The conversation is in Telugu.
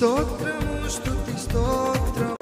స్తోత్రము స్తుతి స్తోత్రం